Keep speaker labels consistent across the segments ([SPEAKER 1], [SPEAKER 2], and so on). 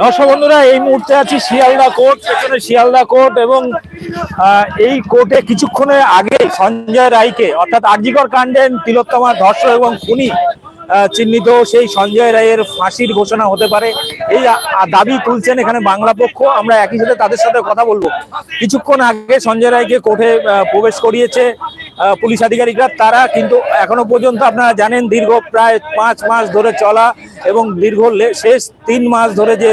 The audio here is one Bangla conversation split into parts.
[SPEAKER 1] দর্শক বন্ধুরা, এই মুহূর্তে আছি শিয়ালদা কোর্ট, সেখানে শিয়ালদা কোর্ট এবং এই কোর্টে কিছুক্ষণের আগে সঞ্জয় রায়কে, অর্থাৎ আরজিকর কাণ্ডে তিলোত্তমা ধর্ষক এবং খুনি চিহ্নিত সেই সঞ্জয় রায়ের ফাঁসির ঘোষণা হতে পারে। এই দাবি তুলছেন এখানে বাংলা পক্ষ। আমরা একই সাথে তাদের সাথে কথা বলব। কিছুক্ষণ আগে সঞ্জয় রায়কে কোর্টে প্রবেশ করিয়েছে পুলিশ আধিকারিকরা, তারা কিন্তু এখনও পর্যন্ত আপনারা জানেন দীর্ঘ প্রায় পাঁচ মাস ধরে চলা এবং দীর্ঘ শেষ তিন মাস ধরে যে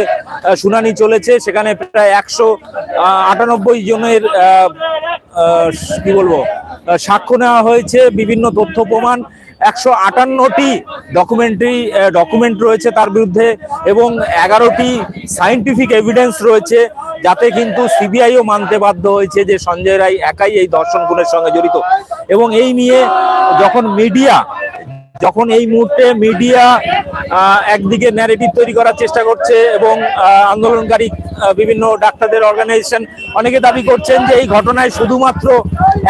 [SPEAKER 1] শুনানি চলেছে, সেখানে প্রায় একশো আটানব্বই জনের কি বলব সাক্ষ্য নেওয়া হয়েছে, বিভিন্ন তথ্য প্রমাণ, একশো আটান্নটি ডকুমেন্টারি ডকুমেন্ট রয়েছে তার বিরুদ্ধে এবং এগারোটি সাইন্টিফিক এভিডেন্স রয়েছে। যাতে কিন্তু সিবিআইও মানতে বাধ্য হয়েছে যে সঞ্জয় রায় একাই এই দর্শন খুনের সঙ্গে জড়িত। এবং এই নিয়ে যখন মিডিয়া, যখন এই মুহূর্তে মিডিয়া একদিকে ন্যারেটিভ তৈরি করার চেষ্টা করছে এবং আন্দোলনকারী বিভিন্ন ডাক্তারদের অর্গানাইজেশন অনেকে দাবি করছেন যে এই ঘটনায় শুধুমাত্র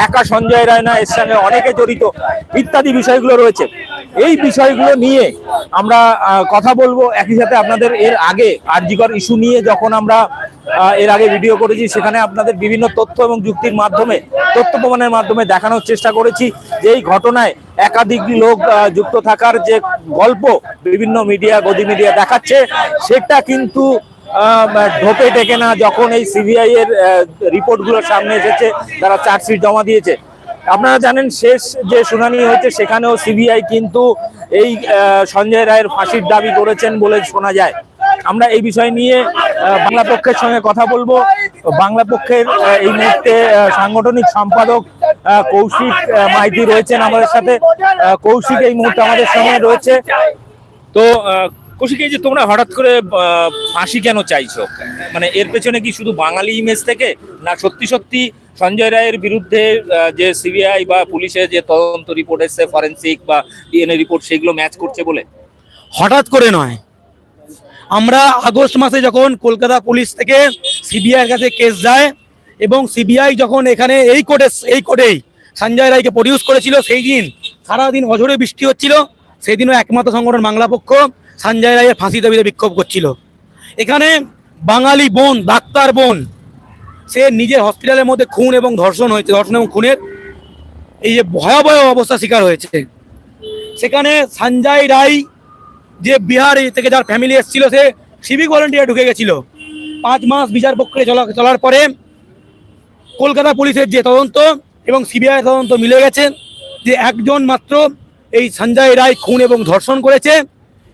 [SPEAKER 1] একা সঞ্জয় রায় না, এর সঙ্গে অনেকে জড়িত ইত্যাদি বিষয়গুলো রয়েছে। এই বিষয়গুলো নিয়ে আমরা কথা বলব একই সাথে আপনাদের এর আগে আরজিকর ইস্যু নিয়ে, যখন আমরা এর আগে ভিডিও করেছি। সেখানে আপনাদের বিভিন্ন তথ্য এবং যুক্তির মাধ্যমে, তথ্য প্রমাণের মাধ্যমে দেখানোর চেষ্টা করেছি যে এই ঘটনায় একাধিক লোক যুক্ত থাকার যে গল্প বিভিন্ন মিডিয়া গদি মিডিয়া দেখাচ্ছে, সেটা কিন্তু ঢোপে টেকে না যখন এই সিবিআই এর রিপোর্টগুলোর সামনে এসেছে, তারা চার্জশিট জমা দিয়েছে। আপনারা জানেন, শেষ যে শুনানি হয়েছে, সেখানেও সিবিআই কিন্তু এই সঞ্জয় রায়ের ফাঁসির দাবি করেছেন বলে শোনা যায়। আমরা এই বিষয় নিয়ে আহ, বাংলা পক্ষের সঙ্গে কথা বলব। বাংলা পক্ষের এই মুহূর্তে সাংগঠনিক সম্পাদক কৌশিক মাইতি রয়েছেন আমাদের সাথে। কৌশিক এই মুহূর্তে আমাদের সঙ্গে রয়েছে। তো কৌশিক এই যে তোমরা হঠাৎ করে আহ, ফাঁসি কেন চাইছো? মানে এর পেছনে কি শুধু বাঙালি ইমেজ থেকে? না সত্যি সত্যি সঞ্জয় রায়ের বিরুদ্ধে যে সিবিআই বা পুলিশের যে তদন্ত রিপোর্ট এসছে ফরেন্সিক বা ডিএনএ রিপোর্ট সেগুলো ম্যাচ করছে বলে?
[SPEAKER 2] হঠাৎ করে নয়। আমরা আগস্ট মাসে যখন কলকাতা পুলিশ থেকে সিবিআই এর কাছে কেস যায় এবং সিবিআই যখন এখানে এই কোর্টে, এই কোর্টেই সঞ্জয় রায়কে প্রডিউস করেছিল, সেই দিন সারাদিন অঝরে বৃষ্টি হচ্ছিল সেই দিনও একমাত্র সংগঠন বাংলা পক্ষ সঞ্জয় রায়ের ফাঁসি দাবিতে বিক্ষোভ করছিল। এখানে বাঙালি বোন, ডাক্তার বোন, সে নিজের হসপিটালের মধ্যে খুন এবং ধর্ষণ হয়েছে, ধর্ষণ এবং খুনের। এই যে ভয়াবহ অবস্থা শিকার হয়েছে। সেখানে সঞ্জয় রায় যে বিহার থেকে যার ফ্যামিলি এসেছিল সে সিভিক ভলেন্টিয়ার ঢুকে গেছিল। পাঁচ মাস বিচার প্রক্রিয়া চলা, চলার পরে কলকাতা পুলিশের যে তদন্ত এবং সিবিআই তদন্ত মিলে গেছে যে একজন মাত্র এই সঞ্জয় রায় খুন এবং ধর্ষণ করেছে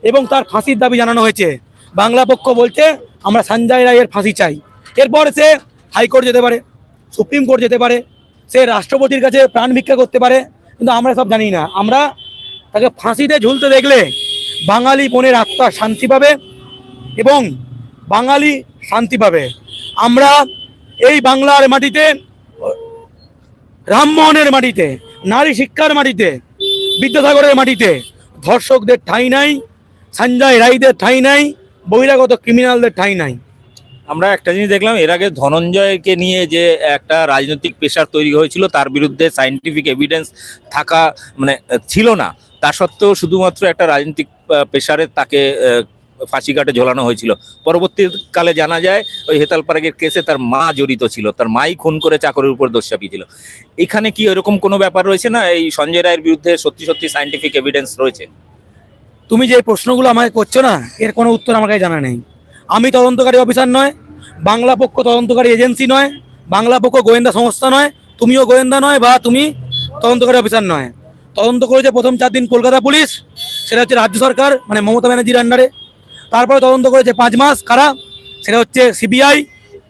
[SPEAKER 2] এবং তার ফাঁসির দাবি জানানো হয়েছে। বাংলা পক্ষ বলছে, আমরা সঞ্জয় রায়ের ফাঁসি চাই। এরপর সে হাইকোর্ট যেতে পারে, সুপ্রিম কোর্ট যেতে পারে, সে রাষ্ট্রপতির কাছে প্রাণ ভিক্ষা করতে পারে, কিন্তু আমরা সব জানি না। আমরা তাকে ফাঁসিতে ঝুলতে দেখলে বাঙালি বোনের আত্মা শান্তি পাবে এবং বাঙালি শান্তি পাবে। আমরা এই বাংলার মাটিতে রামমোহনের মাটিতে, নারী শিক্ষার মাটিতে, বিদ্যাসাগরের মাটিতে, ধর্ষকদের ঠাঁই নাই, সঞ্জয় রায়দের ঠাঁই নাই, বহিরাগত ক্রিমিনালদের ঠাঁই নাই।
[SPEAKER 1] আমরা একটা জিনিস দেখলাম, এর আগে ধনঞ্জয়কে নিয়ে যে একটা রাজনৈতিক পেশার তৈরি হয়েছিল, তার বিরুদ্ধে সাইন্টিফিক এভিডেন্স থাকা মানে ছিল না। তা সত্ত্বেও শুধুমাত্র একটা রাজনৈতিক পেশারে তাকে আহ, ফাঁসি কাটে ঝোলানো হয়েছিল। পরবর্তীকালে জানা যায় ওই হেতাল পার্কের কেসে তার মা জড়িত ছিল। তার মাই খুন করে চাকরির উপর দোষ চাপিয়েছিল এখানে কি এরকম কোনো ব্যাপার রয়েছে না? এই সঞ্জয় রায়ের বিরুদ্ধে সত্যি সত্যি সাইন্টিফিক এভিডেন্স রয়েছে?
[SPEAKER 2] তুমি যে প্রশ্নগুলো আমাকে করছ না এর কোনো উত্তর আমার কাছে জানা নেই। আমি তদন্তকারী অফিসার নয় বাংলা পক্ষ তদন্তকারী এজেন্সি নয় বাংলা পক্ষ গোয়েন্দা সংস্থা নয় তুমিও গোয়েন্দা নয় বা তুমি তদন্তকারী অফিসার নয়। তদন্ত করেছে প্রথম চার দিন কলকাতা পুলিশ, সেটা হচ্ছে রাজ্য সরকার মানে মমতা ব্যানার্জির আন্ডারে তারপরে তদন্ত করেছে পাঁচ মাস, কারা? সেটা হচ্ছে সিবিআই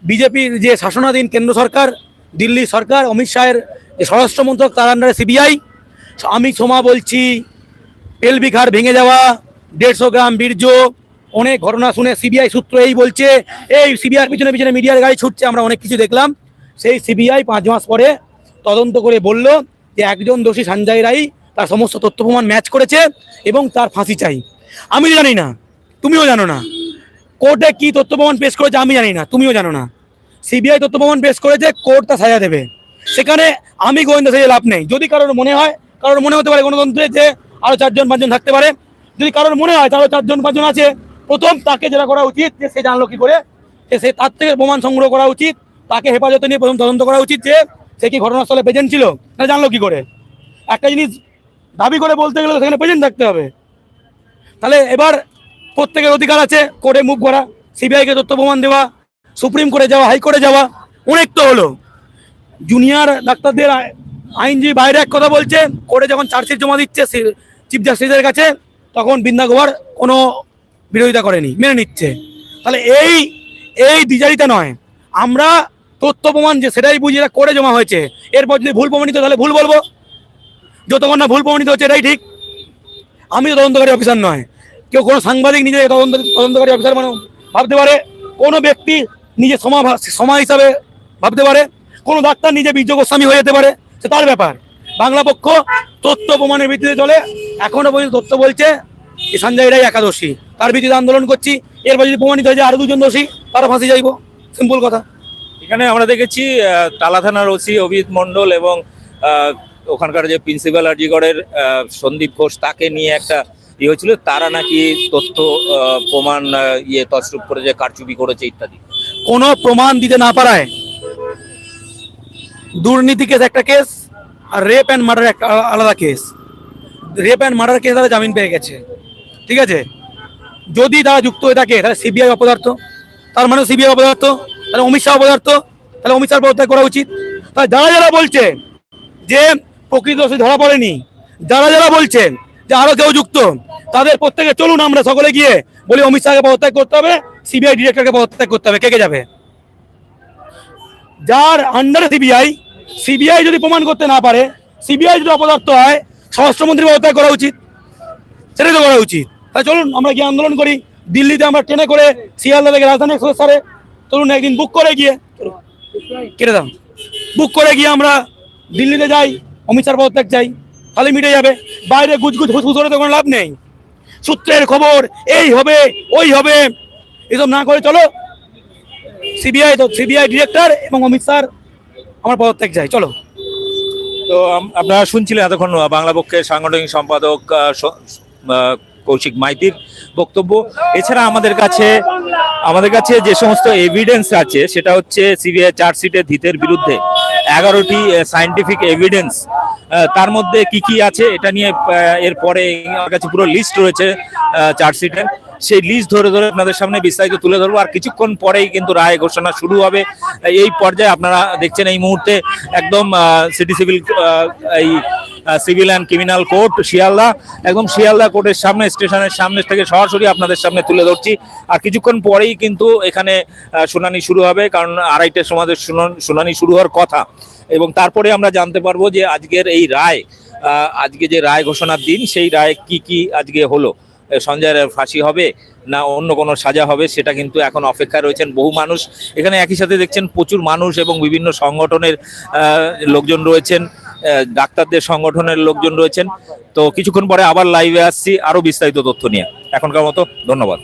[SPEAKER 2] বিজেপির যে শাসনাধীন কেন্দ্র সরকার, দিল্লি সরকার, অমিত শাহের যে স্বরাষ্ট্র মন্ত্রক, তার আন্ডারে সিবিআই আমি সোমা বলছি হাড় ভেঙে যাওয়া, দেড়শো গ্রাম বীর্য, অনেক ঘটনা শুনে সিবিআই সূত্র এই বলছে, এই সিবিআই পিছনে পিছনে মিডিয়ার গাড়ি ছুটছে, আমরা অনেক কিছু দেখলাম। সেই সিবিআই পাঁচ মাস পরে তদন্ত করে বলল যে একজন দোষী সঞ্জয় রায় তার সমস্ত তথ্য প্রমাণ ম্যাচ করেছে এবং তার ফাঁসি চাই। আমি জানি না, তুমিও জানো না। কোর্টে কি তথ্য প্রমাণ পেশ করেছে আমি জানি না, তুমিও জানো না। সিবিআই তথ্য প্রমাণ পেশ করেছে, কোর্ট তা সাজা দেবে। সেখানে আমি গোয়েন্দা সেজে লাভ নেই। যদি কারোর মনে হয়, কারোর মনে হতে পারে গণতন্ত্রে যে আরও চারজন পাঁচজন থাকতে পারে। যদি কারোর মনে হয় তাহলে চারজন পাঁচজন আছে, প্রথম তাকে যেটা করা উচিত যে সে জানলো কি করে সে তার থেকে প্রমাণ সংগ্রহ করা উচিত, তাকে হেফাজতে নিয়ে প্রথম তদন্ত করা উচিত যে সে কি ঘটনাস্থলে প্রেজেন্ট ছিল, না জানলো কি করে। একটা জিনিস দাবি করে বলতে গেলে সেখানে প্রেজেন্ট থাকতে হবে। তাহলে এবার প্রত্যেকের অধিকার আছে, কোর্টে মুভ করা সিবিআইকে তথ্য প্রমাণ দেওয়া, সুপ্রিম কোর্টে যাওয়া হাইকোর্টে যাওয়া, অনেক তো হলো। জুনিয়র ডাক্তারদের আইনজীবী বাইরে এক কথা বলছে, কোর্টে যখন চার্জশিট জমা দিচ্ছে চিফ জাস্টিসের কাছে, তখন বৃন্দা গোয়ার কোনো বিরোধিতা করেনি, মেনে নিচ্ছে। তাহলে এই এই দ্বিচারিতা নয়। আমরা তথ্য প্রমাণ যে সেটাই বুঝি এটা করে জমা হয়েছে। এরপর যদি ভুল প্রমাণিত, তাহলে ভুল বলব। যতক্ষণ না ভুল প্রমাণিত হচ্ছে, এটাই ঠিক। আমি তদন্তকারী অফিসার নয়। কেউ কোনো সাংবাদিক নিজে তদন্ত তদন্তকারী অফিসার মানে ভাবতে পারে, কোনো ব্যক্তি নিজে সমা সমা হিসাবে ভাবতে পারে, কোনো ডাক্তার নিজে বীর্য গোস্বামী হয়ে যেতে পারে, সে তার ব্যাপার। বাংলা পক্ষ তথ্য প্রমাণের ভিত্তিতে চলে, এখনও পর্যন্ত তথ্য বলছে এই সঞ্জয় রায় একাদশী। তার ভিত্তিতে আন্দোলন করছি, এরপর যদি প্রমাণিত হয় যে আরও দুজন দোষী তারা ফাঁসি যাইবো সিম্পল কথা।
[SPEAKER 1] এখানে আমরা দেখেছি তালা থানার ওসি অভিজিৎ মন্ডল এবং ওখানকার যে প্রিন্সিপাল আরজিগড়ের সন্দীপ ঘোষ তাকে নিয়ে একটা ইয়ে হয়েছিল, তারা নাকি তথ্য প্রমাণ ইয়ে তছরূপ করে যে কারচুপি করেছে ইত্যাদি।
[SPEAKER 2] কোনো প্রমাণ দিতে না পারায় দুর্নীতি কেস একটা কেস আর রেপ অ্যান্ড মার্ডার একটা আলাদা case rape and murder case তারা জামিন পেয়ে গেছে। ঠিক আছে? যদি তারা যুক্ত হয়ে থাকে, তাহলে সিবিআই অপদার্থ। তার মানে সিবিআই অপদার্থ, তাহলে অমিত শাহ অপদার্থ, তাহলে অমিত শাহ করা উচিত। তাই যারা যারা বলছে যে প্রকৃত ধরা পড়েনি। যারা যারা বলছেন যে আরও কেউ যুক্ত, তাদের প্রত্যেকে চলুন আমরা সকলে গিয়ে বলি, অমিত শাহকে পদত্যাগ করতে হবে, সিবিআই ডিরেক্টরকে পদত্যাগ করতে হবে। কে কে যাবে? যার আন্ডারে সিবিআই সিবিআই যদি প্রমাণ করতে না পারে, সিবিআই যদি অপদার্থ হয় স্বরাষ্ট্রমন্ত্রী পদত্যাগ করা উচিত। সেটাই তো করা উচিত। তাই চলুন, আমরা গিয়ে আন্দোলন করি। দিল্লিতে আমরা ট্রেনে করে শিয়ালদা থেকে রাজধানী এক্সপ্রেস সারে চলুন, একদিন বুক করে গিয়ে, কেটে দাম বুক করে গিয়ে আমরা দিল্লিতে যাই। অমিত শাহ পদত্যাগ চাই তাহলে মিটে যাবে। বাইরে গুজগুজ করে তো কোনো লাভ নেই। সূত্রের খবর, এই হবে, ওই হবে। এসব না করে চলো। সিবিআই তো সিবিআই ডিরেক্টর এবং অমিত স্যার আমার পদত্যাগ চাই চলো।
[SPEAKER 1] তো আপনারা শুনছিলেন এতক্ষণ বাংলা পক্ষের সাংগঠনিক সম্পাদক কৌশিক মাইতির বক্তব্য। এছাড়া আমাদের কাছে আমাদের কাছে যে সমস্ত এভিডেন্স আছে, সেটা হচ্ছে সিবিআই চার্জশিটের ধিতের বিরুদ্ধে। এগারোটি সায়েন্টিফিক এভিডেন্স তার মধ্যে কি কি আছে এটা নিয়ে এরপরে আমার কাছে পুরো লিস্ট রয়েছে চার্জশিটের সেই লিস্ট ধরে ধরে আপনাদের সামনে বিস্তারিত তুলে ধরবো। আর কিছুক্ষণ পরেই কিন্তু রায় ঘোষণা শুরু হবে। এই পর্যায়ে আপনারা দেখছেন এই মুহূর্তে একদম সিটি সিভিল এই civil and criminal court, Sealdah. একদম শিয়ালদা কোর্টের সামনে, স্টেশনের সামনে থেকে সরাসরি আপনাদের সামনে তুলে ধরছি। আর কিছুক্ষণ পরেই কিন্তু এখানে শুনানি শুরু হবে, কারণ আড়াইটের সময় শুনান- শুরু হওয়ার কথা। এবং তারপরে আমরা জানতে পারব যে আজকের এই রায় আজকে যে রায় ঘোষণার দিন, সেই রায় কি কি আজকে হলো? সঞ্জয় ফাঁসি হবে না অন্য কোনো সাজা হবে, সেটা কিন্তু এখন অপেক্ষায় রয়েছেন বহু মানুষ। এখানে একই সাথে দেখছেন প্রচুর মানুষ এবং বিভিন্ন সংগঠনের লোকজন রয়েছেন। ডাক্তারদের সংগঠনের লোকজন রয়েছেন। তো কিছুক্ষণ পরে আবার লাইভে আসছি। আরও বিস্তারিত তথ্য নিয়ে। এখনকার মতো ধন্যবাদ।